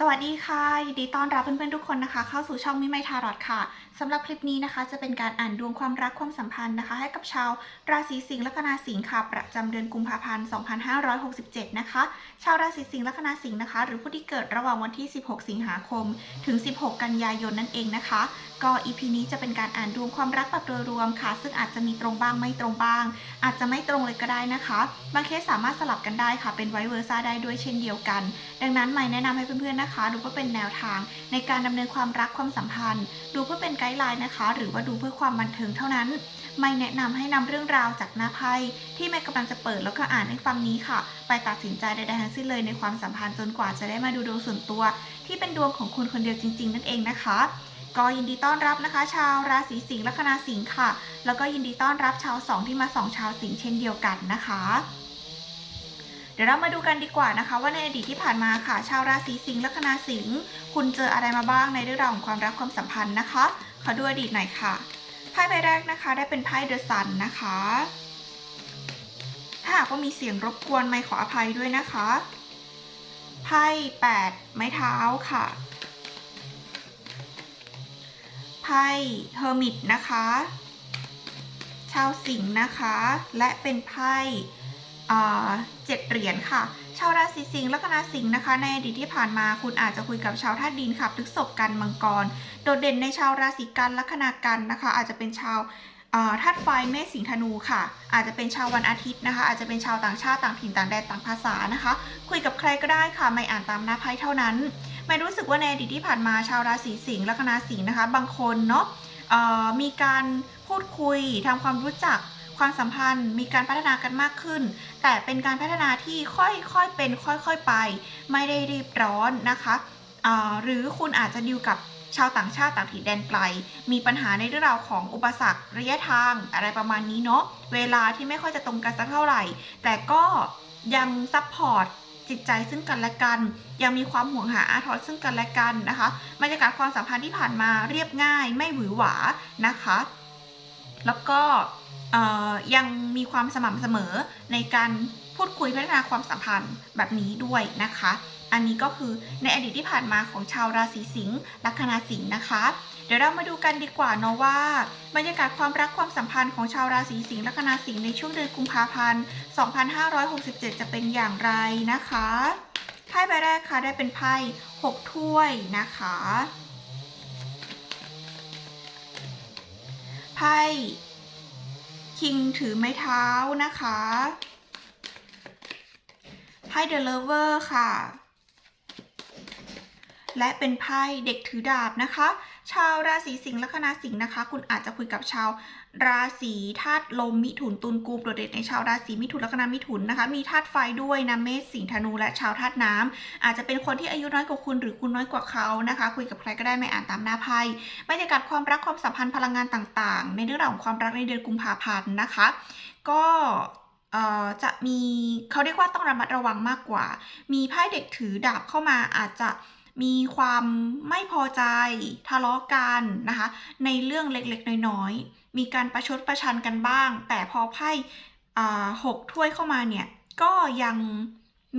สวัสดีค่ะยินดีต้อนรับเพื่อนๆทุกคนนะคะ เข้าสู่ช่องมิไมทารอดค่ะสำหรับคลิปนี้นะคะ จะเป็นการอ่านดวงความรักความสัมพันธ์นะคะ ให้กับชาวราศีสิงห์ลัคนาสิงห์ค่ะ ประจำเดือนกุมภาพันธ์ 2567 นะคะ ชาวราศีสิงห์ลัคนาสิงห์นะคะ หรือผู้ที่เกิดระหว่างวันที่ 16 สิงหาคม ถึง 16 กันยายนนั่นเองนะคะ ก็ EP นี้จะเป็นการอ่านดวงความรักแบบโดยรวมค่ะ ซึ่งอาจจะมีตรงบ้างไม่ตรงบ้าง อาจจะไม่ตรงเลยก็ได้นะคะบางเคสสามารถสลับกันได้ค่ะ เป็นไวเวอร์ซ่าได้ด้วยเช่นเดียวกัน ดังนั้นไม่แนะนำให้เพื่อนๆนะคะ ดูเพื่อเป็นแนวทาง ในการดำเนินความรักความสัมพันธ์ ดูเพื่อเป็นไกด์ไลน์นะคะ หรือว่าดูเพื่อความบันเทิงเท่านั้น ไม่แนะนำให้นำเรื่องราวจากหน้าไพ่ที่แม่กำลังจะเปิดแล้วก็อ่านให้ฟังนี้ค่ะ ไปตัดสินใจใดๆทั้งสิ้นเลยในความสัมพันธ์จนกว่าจะได้มาดูดวงส่วนตัว ที่เป็นดวงของคุณคนเดียวจริง ๆ นั่นเองนะคะ ก็ยินดีต้อนรับนะคะ ชาวราศีสิงห์ลัคนาสิงห์ค่ะ แล้วก็ยินดีต้อนรับชาวสองที่มาสองชาวสิงห์เช่นเดียวกันนะคะ เดี๋ยวเรามาดูกันดีกว่านะคะ ว่าในอดีตที่ผ่านมาค่ะ ชาวราศีสิงห์ลัคนาสิงห์คุณเจออะไรมาบ้างในเรื่องราวของความรักความสัมพันธ์นะคะขอดูอดีตหน่อยค่ะไพ่ใบแรกนะคะ ได้เป็นไพ่เดอะซันนะคะถ้าหากว่ามีเสียงรบกวนไม่ขออภัยด้วยนะคะ ไพ่แปดไม้เท้าค่ะ ไพ่เฮอร์มิตนะคะ ชาวสิงห์นะคะ และเป็นไพ่เจ็ดเหรียญค่ะ ชาวราศีสิงห์ลัคนาสิงห์นะคะ ในอดีตที่ผ่านมาคุณอาจจะคุยกับชาวธาตุดินค่ะพฤษภกันมังกร โดดเด่นในชาวราศีกันลัคนากันนะคะ อาจจะเป็นชาวธาตุไฟเมษสิงห์ธนูค่ะ อาจจะเป็นชาววันอาทิตย์นะคะ อาจจะเป็นชาวต่างชาติต่างถิ่นต่างแดนต่างภาษานะคะ คุยกับใครก็ได้ค่ะ ไม่อ่านตามหน้าไพ่เท่านั้น ไม่รู้สึกว่าในอดีตที่ผ่านมาชาวราศีสิงห์ลัคนาสิงห์นะคะ บางคนเนาะมีการพูดคุยทำความรู้จักความสัมพันธ์ มีการพัฒนากันมากขึ้น แต่เป็นการพัฒนาที่ค่อยๆเป็นค่อยๆไป ไม่ได้รีบร้อนนะคะหรือคุณอาจจะดิวกับชาวต่างชาติต่างถิ่นแดนไกล มีปัญหาในเรื่องราวของอุปสรรคระยะทางอะไรประมาณนี้เนาะ เวลาที่ไม่ค่อยจะตรงกันสักเท่าไหร่ แต่ก็ยังซัพพอร์ต จิตใจซึ่งกันและกัน ยังมีความห่วงหาอาทรซึ่งกันและกันนะคะบรรยากาศความสัมพันธ์ที่ผ่านมาเรียบง่ายไม่หวือหวานะคะ แล้วก็ยังมีความสม่ำเสมอในการพูดคุยพัฒนาความสัมพันธ์แบบนี้ด้วยนะคะ อันนี้ก็คือในอดีตที่ผ่านมาของชาวราศีสิงห์ลัคนาสิงห์นะคะ เดี๋ยวเรามาดูกันดีกว่าเนาะว่า บรรยากาศความรักความสัมพันธ์ของชาวราศีสิงห์ลัคนาสิงห์ในช่วงเดือนกุมภาพันธ์ 2567 จะเป็นอย่างไรนะคะไพ่ใบแรกค่ะได้เป็นไพ่6ถ้วยนะคะไพ่คิงถือไม้เท้านะคะไพ่เดลเวอร์ค่ะ และเป็นไพ่เด็กถือดาบนะคะ ชาวราศีสิงห์ลัคนาสิงห์นะคะ คุณอาจจะคุยกับชาวราศีธาตุลมมิถุนตุลกุมโดดเด่นในชาวราศีมิถุนลัคนามิถุนนะคะ มีธาตุไฟด้วยนะเมษสิงห์ธนูและชาวธาตุน้ำอาจจะเป็นคนที่อายุน้อยกว่าคุณหรือคุณน้อยกว่าเขานะคะ คุยกับใครก็ได้ไม่อ่านตามหน้าไพ่บรรยากาศความรักความสัมพันธ์พลังงานต่างๆ ในเรื่องราวของความรักในเดือนกุมภาพันธ์นะคะ ก็จะมีเขาเรียกว่าต้องระมัดระวังมากกว่า มีไพ่เด็กถือดาบเข้ามาอาจจะ มีความไม่พอใจทะเลาะกันนะคะ ในเรื่องเล็กๆ น้อยๆ มีการประชดประชันกันบ้าง แต่พอไพ่หกถ้วยเข้ามาเนี่ย ก็ยัง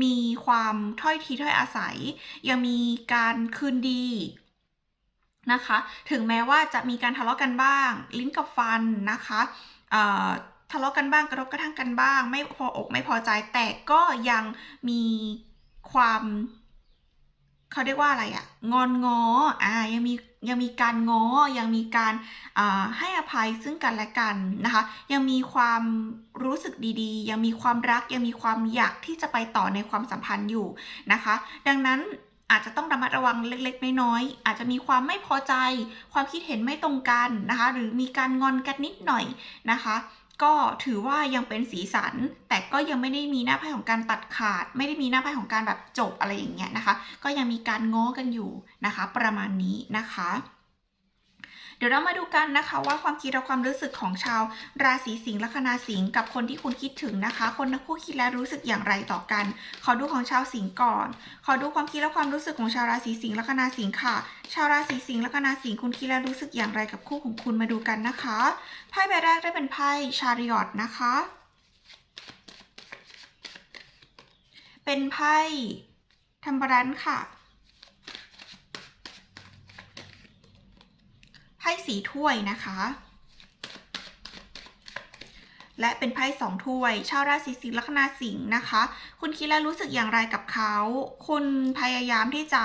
มีความถ้อยทีถ้อยอาศัย ยังมีการคืนดีนะคะ ถึงแม้ว่าจะมีการทะเลาะกันบ้าง ลิ้นกับฟันนะคะทะเลาะกันบ้างกระทบกระทั่งกันบ้าง ไม่พออกไม่พอใจแต่ก็ยังมีความ เขาเรียกว่าอะไรอะงอนงออ่ายังมียังมีการง้อยังมีการให้อภัยซึ่งกันและกันนะคะ ยังมีความรู้สึกดีๆ ยังมีความรักยังมีความอยากที่จะไปต่อในความสัมพันธ์อยู่นะคะ ดังนั้นอาจจะต้องระมัดระวังเล็กๆ น้อยๆ อาจจะมีความไม่พอใจ ความคิดเห็นไม่ตรงกันนะคะ หรือมีการงอนกันนิดหน่อยนะคะ ก็ถือว่ายังเป็นสีสัน แต่ก็ยังไม่ได้มีหน้าไพ่ของการตัดขาด ไม่ได้มีหน้าไพ่ของการแบบจบอะไรอย่างเงี้ยนะคะ ก็ยังมีการง้อกันอยู่นะคะ ประมาณนี้นะคะ เดี๋ยวเรามาดูกันนะคะว่าความคิดและความรู้สึกของชาว ราศีสิงห์ลัคนาสิงห์กับคนที่คุณคิดถึงนะคะ คนทั้งคู่คิดและรู้สึกอย่างไรต่อกัน ขอดูของชาวสิงห์ก่อน ขอดูความคิดและความรู้สึกของชาวราศีสิงห์ลัคนาสิงห์ค่ะ ชาวราศีสิงห์ลัคนาสิงห์คุณคิดและรู้สึกอย่างไรกับคู่ของคุณมาดูกันนะคะไพ่ใบแรกได้เป็นไพ่ชาริอตนะคะ เป็นไพ่ทัมบรันค่ะ พ่สีถ้วยนะคะ และเป็นไพ่สองถ้วย ชาวราศีสิงห์ลัคนาสิงห์นะคะ คุณคิดและรู้สึกอย่างไรกับเขา คุณพยายามที่จะ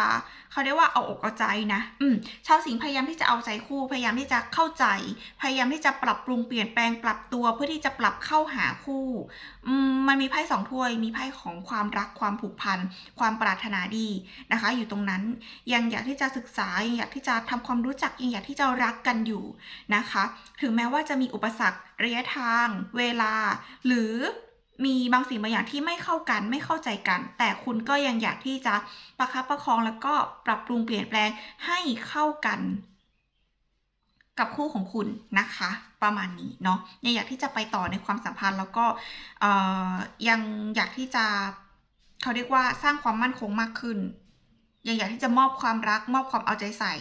เขาเรียกว่าเอาอกเอาใจนะ อืมชาวสิงห์พยายามที่จะเอาใจคู่ พยายามที่จะเข้าใจ พยายามที่จะปรับปรุงเปลี่ยนแปลงปรับตัวเพื่อที่จะปรับเข้าหาคู่อืมมันมีไพ่สองถ้วย มีไพ่ของความรักความผูกพัน ความปรารถนาดีนะคะ อยู่ตรงนั้นยังอยากที่จะศึกษายังอยากที่จะทำความรู้จักยังอยากที่จะรักกันอยู่นะคะ ถึงแม้ว่าจะมีอุปสรรคระยะทาง เวลา หรือ มีบางสิ่งบางอย่างที่ไม่เข้ากันไม่เข้าใจกัน แต่คุณก็ยังอยากที่จะประคับประคองแล้วก็ปรับปรุงเปลี่ยนแปลงให้เข้ากัน กับคู่ของคุณนะคะ ประมาณนี้เนาะยังอยากที่จะไปต่อในความสัมพันธ์ แล้วก็ยังอยากที่จะเขาเรียกว่าสร้างความมั่นคงมากขึ้น ยังอยากที่จะมอบความรัก มอบความเอาใจใส่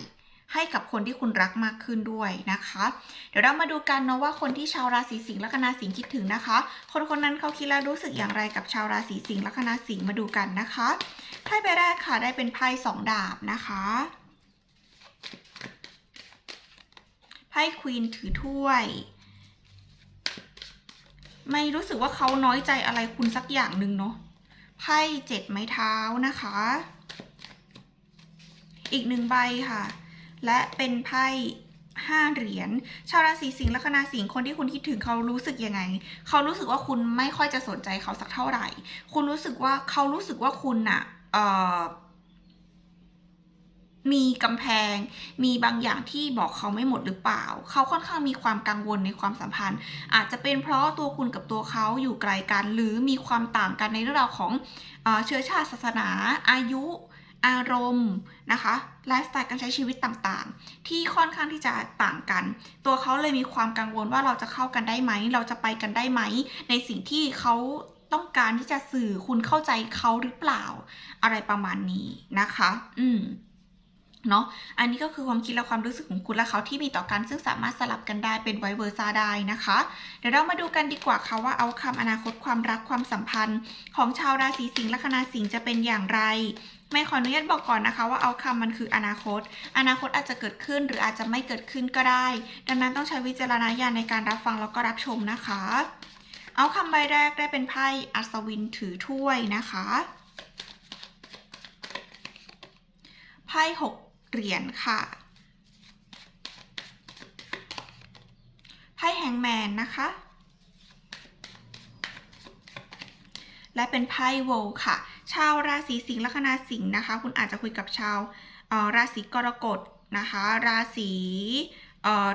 ให้กับคนที่คุณรักมากขึ้นด้วยนะคะ เดี๋ยวเรามาดูกันเนาะว่าคนที่ชาวราศีสิงห์ลัคนาสิงห์คิดถึงนะคะ คนคนนั้นเขาคิดและรู้สึกอย่างไรกับชาวราศีสิงห์ลัคนาสิงห์มาดูกันนะคะไพ่ใบแรกค่ะได้เป็นไพ่สองดาบนะคะไพ่ควีนถือถ้วย ไม่รู้สึกว่าเขาน้อยใจอะไรคุณสักอย่างหนึ่งเนาะไพ่เจ็ดไม้เท้านะคะ อีกหนึ่งใบค่ะ และเป็นไพ่ห้าเหรียญชาวราศีสิงห์ลัคนาสิงห์คนที่คุณคิดถึงเขารู้สึกยังไง เขารู้สึกว่าคุณไม่ค่อยจะสนใจเขาสักเท่าไหร่ คุณรู้สึกว่าเขารู้สึกว่าคุณน่ะเอ่อมีกำแพง มีบางอย่างที่บอกเขาไม่หมดหรือเปล่า เขาค่อนข้างมีความกังวลในความสัมพันธ์ อาจจะเป็นเพราะตัวคุณกับตัวเขาอยู่ไกลกัน หรือมีความต่างกันในเรื่องราวของเชื้อชาติศาสนาอายุ อารมณ์นะคะไลฟ์สไตล์การใช้ชีวิตต่างๆ ที่ค่อนข้างที่จะต่างกัน ตัวเขาเลยมีความกังวลว่าเราจะเข้ากันได้ไหม เราจะไปกันได้ไหม ในสิ่งที่เขาต้องการที่จะสื่อคุณเข้าใจเขาหรือเปล่า อะไรประมาณนี้นะคะ อืม เนาะ อันนี้ก็คือความคิดและความรู้สึกของคุณและเขาที่มีต่อกัน ซึ่งสามารถสลับกันได้เป็นไวเวอร์ซาได้นะคะ เดี๋ยวเรามาดูกันดีกว่าค่ะว่าเอาคำอนาคตความรักความสัมพันธ์ ของชาวราศีสิงห์ลัคนาสิงห์จะเป็นอย่างไรไม่ขออนุญาตบอกก่อนนะคะว่าเอาคำมันคืออนาคต อนาคตอาจจะเกิดขึ้นหรืออาจจะไม่เกิดขึ้นก็ได้ ดังนั้นต้องใช้วิจารณญาณในการรับฟังแล้วก็รับชมนะคะ เอาคำใบแรกได้เป็นไพ่อัศวินถือถ้วยนะคะ ไพ่หก เหรียญค่ะไพ่แฮงแมนนะคะ และเป็นไพ่โวค่ะ ชาวราศีสิงห์ลัคนาสิงห์นะคะ คุณอาจจะคุยกับชาวราศีกรกฎนะคะ ราศี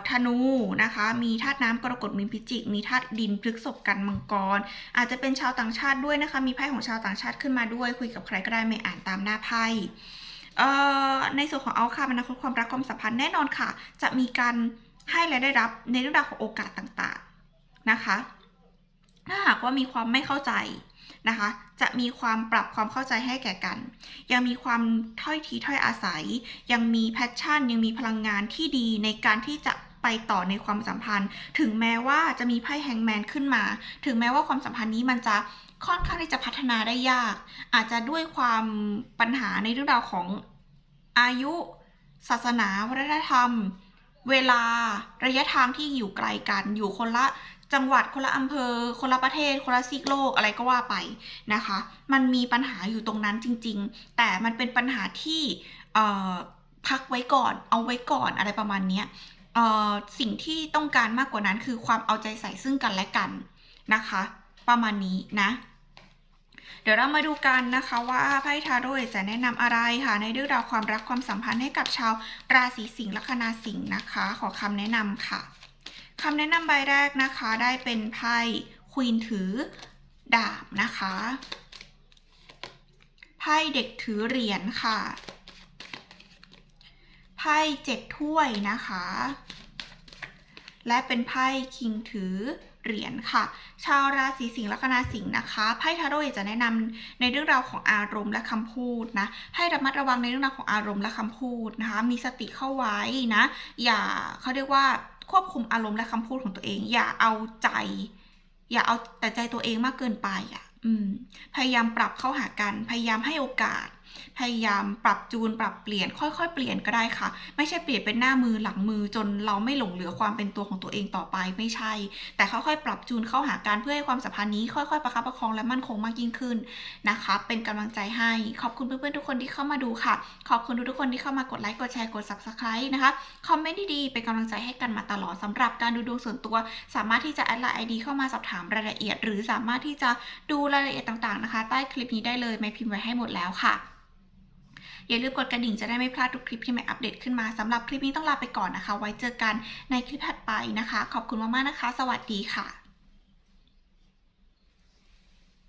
ธนูนะคะ มีธาตุน้ำกรกฎมีพิจิก มีธาตุดินพฤษภกันมังกร อาจจะเป็นชาวต่างชาติด้วยนะคะ มีไพ่ของชาวต่างชาติขึ้นมาด้วย คุยกับใครก็ได้ไม่อ่านตามหน้าไพ่ ในส่วนของเอาค่ะอนาคตความรักความสัมพันธ์แน่นอนค่ะ จะมีการให้และได้รับในเรื่องราวของโอกาสต่างๆนะคะ ถ้าหากว่ามีความไม่เข้าใจนะคะ จะมีความปรับความเข้าใจให้แก่กัน ยังมีความถ้อยทีถ้อยอาศัย ยังมีแพชชั่น ยังมีพลังงานที่ดีในการที่จะไปต่อในความสัมพันธ์ ถึงแม้ว่าจะมีไพ่แฮงแมนขึ้นมา ถึงแม้ว่าความสัมพันธ์นี้มันจะค่อนข้างที่จะพัฒนาได้ยาก อาจจะด้วยความปัญหาในเรื่องราวของ อายุ ศาสนา วัฒนธรรม เวลา ระยะทางที่อยู่ไกลกัน อยู่คนละจังหวัด คนละอำเภอ คนละประเทศ คนละซีกโลก อะไรก็ว่าไปนะคะ มันมีปัญหาอยู่ตรงนั้นจริง ๆ แต่มันเป็นปัญหาที่พักไว้ก่อน เอาไว้ก่อนอะไรประมาณนี้สิ่งที่ต้องการมากกว่านั้นคือความเอาใจใส่ซึ่งกันและกันนะคะ ประมาณนี้นะ เดี๋ยวเรามาดูกันนะคะว่าไพ่ทาโร่จะแนะนำอะไรค่ะ ในเรื่องราวความรักความสัมพันธ์ให้กับชาวราศีสิงห์ลัคนาสิงห์นะคะ ขอคำแนะนำค่ะคำแนะนำใบแรกนะคะได้เป็นไพ่ควีนถือดาบนะคะไพ่เด็กถือเหรียญค่ะไพ่เจ็ดถ้วยนะคะ และเป็นไพ่คิงถือ เหรียญค่ะ ชาวราศีสิงห์ลัคนาสิงห์นะคะไพ่ทาโร่จะแนะนำในเรื่องราวของอารมณ์และคำพูดนะให้ระมัดระวังในเรื่องราวของอารมณ์และคำพูดนะคะ มีสติเข้าไว้นะ อย่าเขาเรียกว่าควบคุมอารมณ์และคำพูดของตัวเอง อย่าเอาใจ อย่าเอาแต่ใจตัวเองมากเกินไปอะอืมพยายามปรับเข้าหากัน พยายามให้โอกาส พยายามปรับจูนปรับเปลี่ยนค่อยๆ เปลี่ยนก็ได้ค่ะ ไม่ใช่เปลี่ยนเป็นหน้ามือหลังมือจนเราไม่หลงเหลือความเป็นตัวของตัวเองต่อไปไม่ใช่ แต่ค่อยๆ ปรับจูนเข้าหากันเพื่อให้ความสัมพันธ์นี้ค่อยๆ ประคับประคองและมั่นคงมากยิ่งขึ้นนะคะ เป็นกำลังใจให้ขอบคุณเพื่อนๆทุกคนที่เข้ามาดูค่ะ ขอบคุณทุกๆคนที่เข้ามากดไลค์กดแชร์กด subscribe นะคะคอมเมนต์ดีๆเป็นกำลังใจให้กันมาตลอดสำหรับการดูดวงส่วนตัว สามารถที่จะแอดไลน์ไอดีเข้ามาสอบถามรายละเอียด หรือสามารถที่จะดูรายละเอียดต่างๆนะคะ ใต้คลิปนี้ได้เลยไม่พิมพ์ไว้ให้หมดแล้วค่ะ อย่าลืมกดกระดิ่งจะได้ไม่พลาดทุกคลิปที่ใหม่อัปเดตขึ้นมาสำหรับคลิปนี้ต้องลาไปก่อนนะคะ ไว้เจอกันในคลิปถัดไปนะคะ ขอบคุณมากๆนะคะ สวัสดีค่ะ